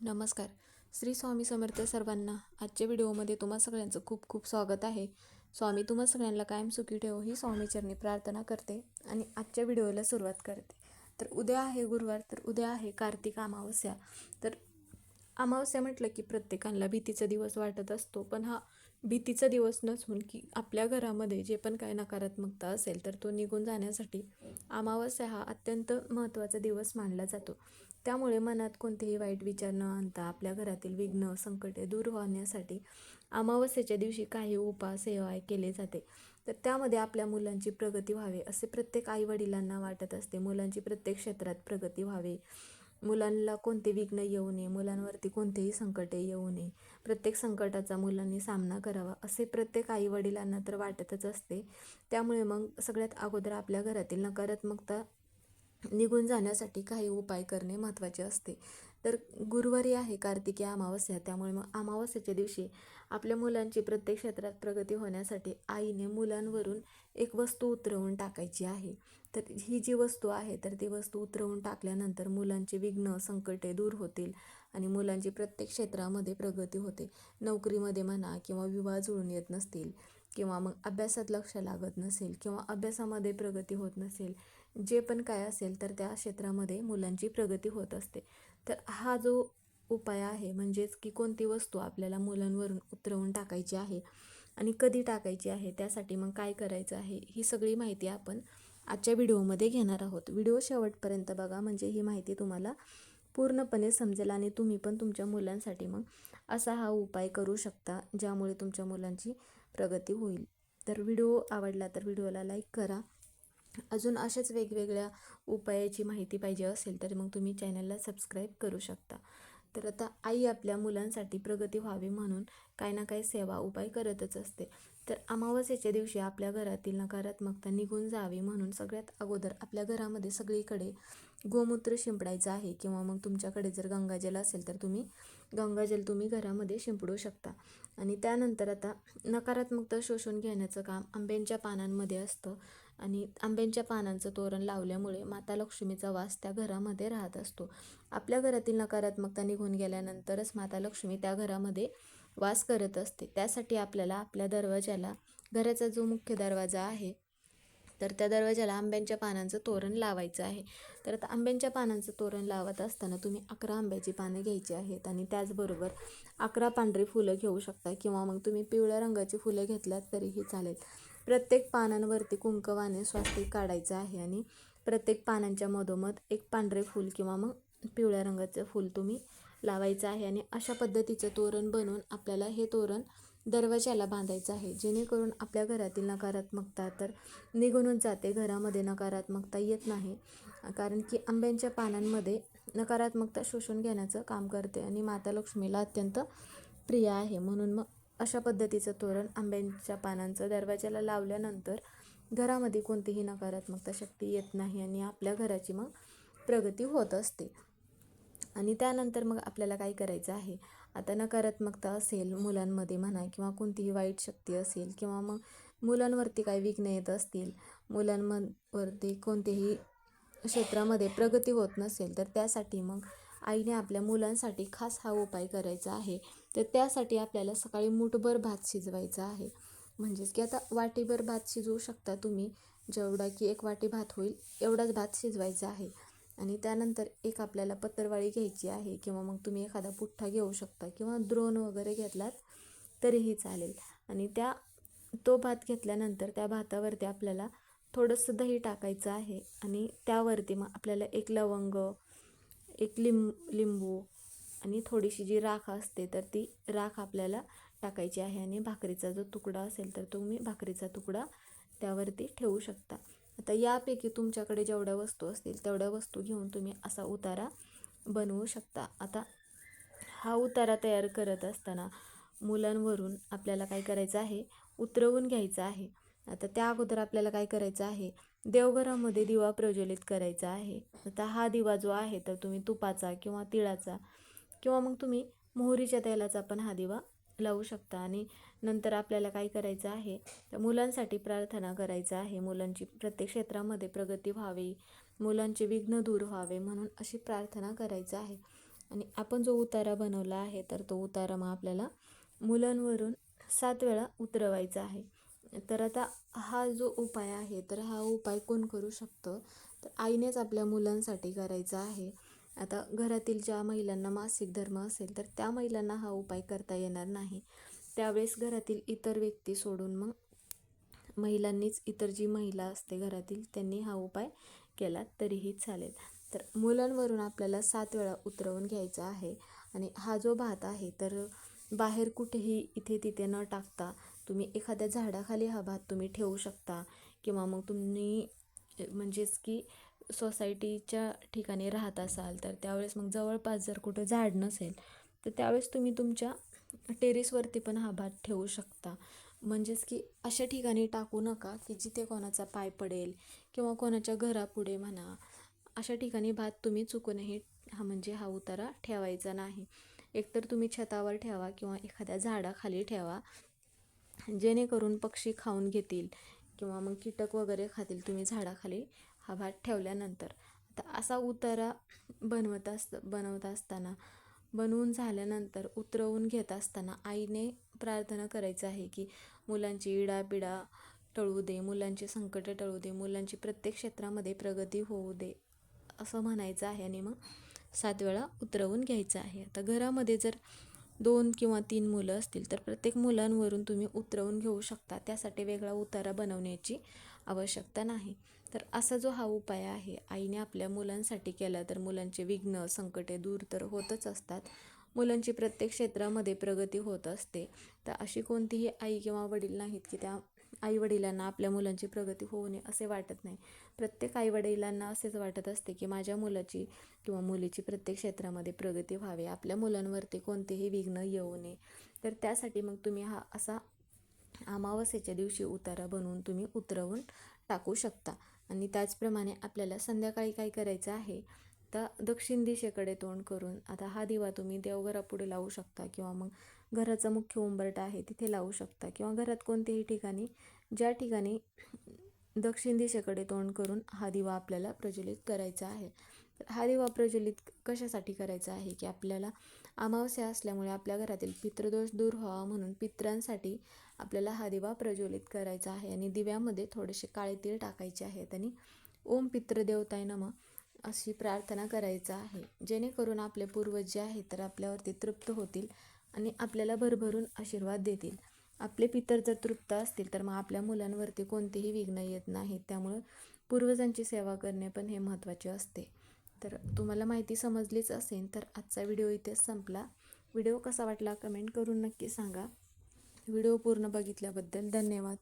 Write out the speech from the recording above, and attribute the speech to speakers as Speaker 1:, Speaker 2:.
Speaker 1: नमस्कार. श्री स्वामी समर्थ सर्वांना आजच्या व्हिडिओमध्ये तुम्हा सगळ्यांचं खूप खूप स्वागत आहे. स्वामी तुम्हा सगळ्यांना कायम सुखी ठेवो ही स्वामीचरणी प्रार्थना करते आणि आजच्या व्हिडिओला सुरुवात करते. तर उद्या आहे गुरुवार तर उद्या आहे कार्तिक अमावस्या. तर अमावस्या म्हटलं की प्रत्येकाला भीतीचा दिवस वाटत असतो पण हा भीतीचा दिवस नसून की आपल्या घरामध्ये जे पण काय नकारात्मकता असेल तर तो निघून जाण्यासाठी अमावस्या हा अत्यंत महत्त्वाचा दिवस मानला जातो. त्यामुळे मनात कोणतेही वाईट विचार न आणता आपल्या घरातील विघ्न संकटे दूर होण्यासाठी अमावस्येच्या दिवशी काही उपास सेवा केले जाते. तर त्यामध्ये आपल्या मुलांची प्रगती व्हावी असे प्रत्येक आईवडिलांना वाटत असते. मुलांची प्रत्येक क्षेत्रात प्रगती व्हावी. मुलांना कोणते विघ्न येऊ नये मुलांवरती कोणतेही संकटे येऊ नये प्रत्येक संकटाचा मुलांनी सामना करावा असे प्रत्येक आईवडिलांना तर वाटतच असते. त्यामुळे मग सगळ्यात अगोदर आपल्या घरातील नकारात्मकता निघून जाण्यासाठी काही उपाय करणे महत्त्वाचे असते. तर गुरुवारी आहे कार्तिकी अमावस्या त्यामुळे मग अमावस्याच्या दिवशी आपल्या मुलांची प्रत्येक क्षेत्रात प्रगती होण्यासाठी आईने मुलांवरून एक वस्तू उतरवून टाकायची आहे. तर ही जी वस्तू आहे तर ती वस्तू उतरवून टाकल्यानंतर मुलांचे विघ्न संकटे दूर होतील आणि मुलांची प्रत्येक क्षेत्रामध्ये प्रगती होते. नोकरीमध्ये म्हणा किंवा विवाह जुळून येत नसतील किंवा मग अभ्यासात लक्ष लागत नसेल किंवा अभ्यासामध्ये प्रगती होत नसेल जे पण काय असेल तर त्या क्षेत्रामध्ये मुलांची प्रगती होत असते. तर हा जो उपाय आहे म्हणजेच की कोणती वस्तू आपल्याला मुलांवरून उतरवून टाकायची आहे आणि कधी टाकायची आहे त्यासाठी मग काय करायचं आहे ही सगळी माहिती आपण आजच्या व्हिडिओमध्ये घेणार आहोत. व्हिडिओ शेवटपर्यंत बघा म्हणजे ही माहिती तुम्हाला पूर्णपणे समजेल आणि तुम्ही पण तुमच्या मुलांसाठी मग असा हा उपाय करू शकता ज्यामुळे तुमच्या मुलांची प्रगती होईल. तर व्हिडिओ आवडला तर व्हिडिओला लाईक करा. अजून अशाच वेगवेगळ्या उपायाची माहिती पाहिजे असेल तर मग तुम्ही चॅनलला सबस्क्राईब करू शकता. तर आता आई आपल्या मुलांसाठी प्रगती व्हावी म्हणून काही ना काही सेवा उपाय करतच असते. तर अमावस्येच्या दिवशी आपल्या घरातील नकारात्मकता निघून जावी म्हणून सगळ्यात अगोदर आपल्या घरामध्ये सगळीकडे गोमूत्र शिंपडायचं आहे किंवा मग तुमच्याकडे जर गंगाजल असेल तर तुम्ही गंगाजल तुम्ही घरामध्ये शिंपडू शकता. आणि त्यानंतर आता नकारात्मकता शोषून घेण्याचं काम आंब्यांच्या पानांमध्ये असतं. आणि आंब्यांच्या पानांचं तोरण लावल्यामुळे माता लक्ष्मीचा वास त्या घरामध्ये राहत असतो. आपल्या घरातील नकारात्मकता निघून गेल्यानंतरच माता लक्ष्मी त्या घरामध्ये वास करत असते. त्यासाठी आपल्याला आपल्या दरवाजाला घराचा जो मुख्य दरवाजा आहे तर त्या दरवाजाला आंब्यांच्या पानांचं तोरण लावायचं आहे. तर आता आंब्यांच्या पानांचं तोरण लावत असताना तुम्ही अकरा आंब्याची पानं घ्यायची आहेत आणि त्याचबरोबर अकरा पांढरी फुलं घेऊ शकता किंवा मग तुम्ही पिवळ्या रंगाची फुलं घेतल्यात तरीही चालेल. प्रत्येक पानांवरती कुंकवाने स्वास्तिक काढायचं आहे आणि प्रत्येक पानांच्या मधोमध एक पांढरे फूल किंवा मग पिवळ्या रंगाचं फूल तुम्ही लावायचं आहे आणि अशा पद्धतीचं तोरण बनवून आपल्याला हे तोरण दरवाज्याला बांधायचं आहे. जेणेकरून आपल्या घरातील नकारात्मकता तर निघूनच जाते. घरामध्ये नकारात्मकता येत नाही. कारण की आंब्यांच्या पानांमध्ये नकारात्मकता शोषून घेण्याचं काम करते आणि माता लक्ष्मीला अत्यंत प्रिय आहे. म्हणून मग अशा पद्धतीचं तोरण आंब्यांच्या पानांचं दरवाजाला लावल्यानंतर घरामध्ये कोणतीही नकारात्मकता शक्ती येत नाही आणि आपल्या घराची मग प्रगती होत असते. आणि त्यानंतर मग आपल्याला काय करायचं आहे? आता नकारात्मकता असेल मुलांमध्ये म्हणा किंवा कोणतीही वाईट शक्ती असेल किंवा मग मुलांवरती काही विघ्न येत असतील मुलांवरती कोणतेही क्षेत्रामध्ये प्रगती होत नसेल तर त्यासाठी मग आईने आपल्या मुलांसाठी खास हा उपाय करायचा आहे. तर त्यासाठी आपल्याला सकाळी मुठभर भात शिजवायचा आहे. म्हणजेच की आता वाटीभर भात शिजवू शकता तुम्ही. जेवढा की एक वाटी भात होईल एवढाच भात शिजवायचा आहे. आणि त्यानंतर एक आपल्याला पत्रवाळी घ्यायची आहे किंवा मग तुम्ही एखादा पुठ्ठा घेऊ शकता किंवा द्रोण वगैरे घेतलात तरीही चालेल. आणि त्या तो भात घेतल्यानंतर त्या भातावरती आपल्याला थोडंसं दही टाकायचं आहे. आणि त्यावरती मग आपल्याला एक लवंग एक लिंब लिंबू आणि थोडीशी जी राख असते तर ती राख आपल्याला टाकायची आहे. आणि भाकरीचा जो तुकडा असेल तर तुम्ही भाकरीचा तुकडा त्यावरती ठेवू शकता. आता यापैकी तुमच्याकडे जेवढ्या वस्तू असतील तेवढ्या वस्तू घेऊन तुम्ही असा उतारा बनवू शकता. आता हा उतारा तयार करत असताना मुलांवरून आपल्याला काय करायचं आहे? उतरवून घ्यायचं आहे. आता त्या अगोदर आपल्याला काय करायचं आहे? देवघरामध्ये दिवा प्रज्वलित करायचा आहे. आता हा दिवा जो आहे तर तुम्ही तुपाचा किंवा तिळाचा किंवा मग तुम्ही मोहरीच्या तेलाचा पण हा दिवा लावू शकता. आणि नंतर आपल्याला काय करायचं आहे तर मुलांसाठी प्रार्थना करायचं आहे. मुलांची प्रत्येक क्षेत्रामध्ये प्रगती व्हावी मुलांचे विघ्न दूर व्हावे म्हणून अशी प्रार्थना करायचं आहे. आणि आपण जो उतारा बनवला आहे तर तो उतारा मग आपल्याला मुलांवरून सात वेळा उतरवायचा आहे. तर आता हा जो उपाय आहे तर हा उपाय कोण करू शकतं? तर आईनेच आपल्या मुलांसाठी करायचा आहे. आता घरातील ज्या महिलांना मासिक धर्म असेल तर त्या महिलांना हा उपाय करता येणार नाही. त्यावेळेस घरातील इतर व्यक्ती सोडून मग महिलांनीच इतर जी महिला असते घरातील त्यांनी हा उपाय केला तरीही चालेल. तर मुलांवरून आपल्याला सात वेळा उतरवून घ्यायचा आहे. आणि हा जो भात आहे तर बाहेर कुठेही इथे तिथे न टाकता तुम्ही एखाद्या झाडाखाली हा भात तुम्ही ठेवू शकता. किंवा मग तुम्ही म्हणजेच की सोसायटीच्या ठिकाणी राहत असाल तर त्यावेळेस मग जवळपास जर कुठं झाड नसेल तर त्यावेळेस तुम्ही तुमच्या टेरेसवरती पण हा भात ठेवू शकता. म्हणजेच की अशा ठिकाणी टाकू नका की जिथे कोणाचा पाय पडेल किंवा कोणाच्या घरापुढे म्हणा अशा ठिकाणी भात तुम्ही चुकूनही हा म्हणजे हा उतारा ठेवायचा नाही. एकतर तुम्ही छतावर ठेवा किंवा एखाद्या झाडाखाली ठेवा जेणेकरून पक्षी खाऊन घेतील किंवा मग कीटक वगैरे खातील तुम्ही झाडाखाली हा भात ठेवल्यानंतर. आता असा उतारा बनवत असत बनवत असताना बनवून झाल्यानंतर उतरवून घेत असताना आईने प्रार्थना करायचं आहे की मुलांची इडापिडा टळू दे मुलांची संकटं टळू दे मुलांची प्रत्येक क्षेत्रामध्ये प्रगती होऊ दे असं म्हणायचं आहे आणि मग सात वेळा उतरवून घ्यायचं आहे. आता घरामध्ये जर दोन किंवा तीन मुलं असतील तर प्रत्येक मुलांवरून तुम्ही उतरवून घेऊ शकता. त्यासाठी वेगळा उतारा बनवण्याची आवश्यकता नाही. तर असा जो हा उपाय आहे आईने आपल्या मुलांसाठी केला तर मुलांचे विघ्न संकटे दूर तर होतच असतात. मुलांची प्रत्येक क्षेत्रामध्ये प्रगती होत असते. तर अशी कोणतीही आई किंवा वडील नाहीत की त्या आईवडिलांना आपल्या मुलांची प्रगती होऊ नये असे वाटत नाही. प्रत्येक आईवडिलांना असेच वाटत असते की माझ्या मुलाची किंवा मुलीची प्रत्येक क्षेत्रामध्ये प्रगती व्हावी आपल्या मुलांवरती कोणतेही विघ्न येऊ नये. तर त्यासाठी मग तुम्ही हा असा अमावस्येच्या दिवशी उतारा बनवून तुम्ही उतरवून टाकू शकता. आणि त्याचप्रमाणे आपल्याला संध्याकाळी काय करायचं आहे तर दक्षिण दिशेकडे तोंड करून आता हा दिवा तुम्ही देवघरापुढे लावू शकता किंवा मग घराचा मुख्य उंबरटा आहे तिथे लावू शकता. किंवा घरात कोणत्याही ठिकाणी ज्या ठिकाणी दक्षिण दिशेकडे तोंड करून हा दिवा आपल्याला प्रज्वलित करायचा आहे. तर हा दिवा प्रज्वलित कशासाठी करायचा आहे की आपल्याला अमावस्या असल्यामुळे आपल्या घरातील पितृदोष दूर व्हावा म्हणून पित्रांसाठी आपल्याला हा दिवा प्रज्वलित करायचा आहे. आणि दिव्यामध्ये थोडेसे काळे तीळ टाकायचे आहेत आणि ओम पितृदेवताय नम अशी प्रार्थना करायचं आहे. जेणेकरून आपले पूर्वज जे आहेत तर आपल्यावरती तृप्त होतील. आणि आपल्याला भरभरून आशीर्वाद देतील. आपले पितर जर तृप्त असतील तर मग आपल्या मुलांवरती कोणतेही विघ्न येत नाहीत. त्यामुळं पूर्वजांची सेवा करणे पण हे महत्त्वाचे असते. तर तुम्हाला माहिती समजलीच असेल तर आजचा व्हिडिओ इथेच संपला. व्हिडिओ कसा वाटला कमेंट करून नक्की सांगा. व्हिडिओ पूर्ण बघितल्याबद्दल धन्यवाद.